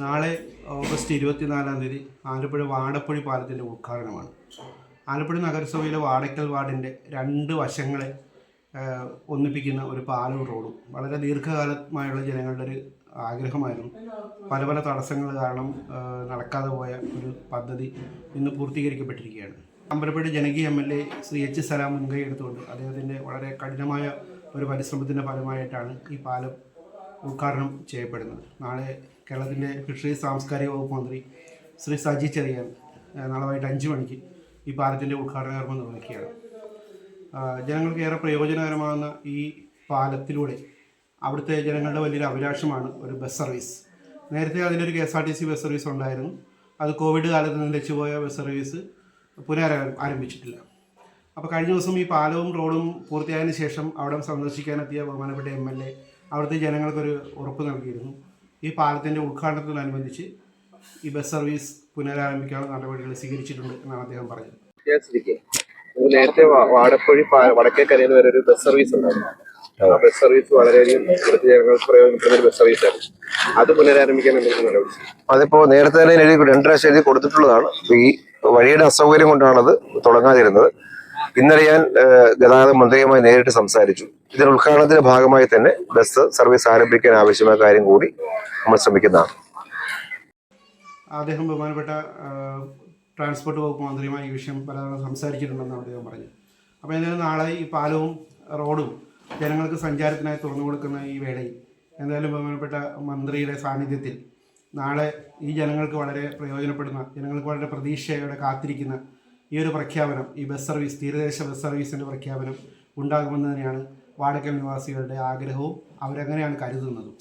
നാളെ ഓഗസ്റ്റ് ഇരുപത്തിനാലാം തീയതി ആലപ്പുഴ വാടപ്പുഴി പാലത്തിന്റെ ഉദ്ഘാടനമാണ്. ആലപ്പുഴ നഗരസഭയിലെ വാടക്കൽ വാർഡിന്റെ രണ്ട് വശങ്ങളെ ഒന്നിപ്പിക്കുന്ന ഒരു പാലം റോഡും വളരെ ദീർഘകാലമായുള്ള ജനങ്ങളുടെ ഒരു ആഗ്രഹമായിരുന്നു. പല പല തടസ്സങ്ങൾ കാരണം നടക്കാതെ പോയ ഒരു പദ്ധതി ഇന്ന് പൂർത്തീകരിക്കപ്പെട്ടിരിക്കുകയാണ്. അമ്പലപ്പുഴ ജനകീയ M L A Shri H Salam മുൻകൈ എടുത്തുകൊണ്ട് അദ്ദേഹത്തിന്റെ വളരെ കഠിനമായ ഒരു പരിശ്രമത്തിന്റെ ഫലമായിട്ടാണ് ഈ പാലം ഉദ്ഘാടനം ചെയ്യപ്പെടുന്നത് നാളെ കേരളത്തിന്റെ ഫിഷറീസ് സാംസ്കാരിക വകുപ്പ് മന്ത്രി ശ്രീ സജി ചെറിയാൻ നാളെ വൈകിട്ട് അഞ്ച് മണിക്ക് ഈ പാലത്തിന്റെ ഉദ്ഘാടന കർമ്മം നിർവഹിക്കുകയാണ് ജനങ്ങൾക്ക് ഏറെ പ്രയോജനകരമാകുന്ന ഈ പാലത്തിലൂടെ അവിടുത്തെ ജനങ്ങളുടെ വലിയൊരു അഭിലാഷമാണ് ഒരു ബസ് സർവീസ്. നേരത്തെ അതിലൊരു K S R T C bus service ഉണ്ടായിരുന്നു. അത് കോവിഡ് കാലത്ത് നിലച്ചുപോയ ബസ് സർവീസ് പുനരാ ആരംഭിച്ചിട്ടില്ല. അപ്പോൾ കഴിഞ്ഞ ദിവസം ഈ പാലവും റോഡും പൂർത്തിയായതിനു ശേഷം അവിടെ സന്ദർശിക്കാനെത്തിയ ബഹുമാനപ്പെട്ട എം എൽ എ അവിടുത്തെ ജനങ്ങൾക്കൊരു ഉറപ്പ് നൽകിയിരുന്നു. ഈ പാലത്തിന്റെ ഉദ്ഘാടനത്തോടനുബന്ധിച്ച് ഈ ബസ് സർവീസ് പുനരാരംഭിക്കാനുള്ള നടപടികൾ സ്വീകരിച്ചിട്ടുണ്ട് എന്നാണ് അദ്ദേഹം പറഞ്ഞത്. നേരത്തെ വാടപ്പൊഴി വടക്കേക്കരയിൽ വരെ ഒരു ബസ് സർവീസ് ഉണ്ടായിരുന്നു. ആ ബസ് സർവീസ് വളരെയധികം ഇവിടുത്തെ ജനങ്ങൾക്ക് പ്രയോജനപ്പെടുന്ന ഒരു ബസ് സർവീസ് സർവീസാണ് അത് പുനരാരംഭിക്കാൻ എന്തെങ്കിലും നടപടി അതിപ്പോ നേരത്തെ തന്നെ എഴുതി രണ്ട് എഴുതി കൊടുത്തിട്ടുള്ളതാണ്. ഈ വഴിയുടെ അസൗകര്യം കൊണ്ടാണത് തുടങ്ങാതിരുന്നത്. ഇന്നലെ ഞാൻ ഗതാഗത മന്ത്രിയുമായി നേരിട്ട് സംസാരിച്ചു. ഇതിന്റെ ഉദ്ഘാടനത്തിന്റെ ഭാഗമായി തന്നെ ബസ് സർവീസ് ആരംഭിക്കാൻ ആവശ്യമായ കാര്യം കൂടി നമ്മൾ ശ്രമിക്കുന്നതാണ്. അദ്ദേഹം ബഹുമാനപ്പെട്ട ട്രാൻസ്പോർട്ട് വകുപ്പ് മന്ത്രിയുമായി ഈ വിഷയം പലതവണ സംസാരിച്ചിട്ടുണ്ടെന്ന് അദ്ദേഹം പറഞ്ഞു. അപ്പോൾ എന്തായാലും നാളെ ഈ പാലവും റോഡും ജനങ്ങൾക്ക് സഞ്ചാരത്തിനായി തുറന്നു കൊടുക്കുന്ന ഈ വേളയിൽ എന്തായാലും ബഹുമാനപ്പെട്ട മന്ത്രിയുടെ സാന്നിധ്യത്തിൽ നാളെ ഈ ജനങ്ങൾക്ക് വളരെ പ്രയോജനപ്പെടുന്ന ജനങ്ങൾക്ക് വളരെ പ്രതീക്ഷയോടെ കാത്തിരിക്കുന്ന ഈ ഒരു പ്രഖ്യാപനം ഈ ബസ് സർവീസ് തീരദേശ ബസ് സർവീസിന്റെ പ്രഖ്യാപനം ഉണ്ടാകുമെന്ന് തന്നെയാണ് വാടക്കൽ നിവാസികളുടെ ആഗ്രഹവും അവരങ്ങനെയാണ് കരുതുന്നതും?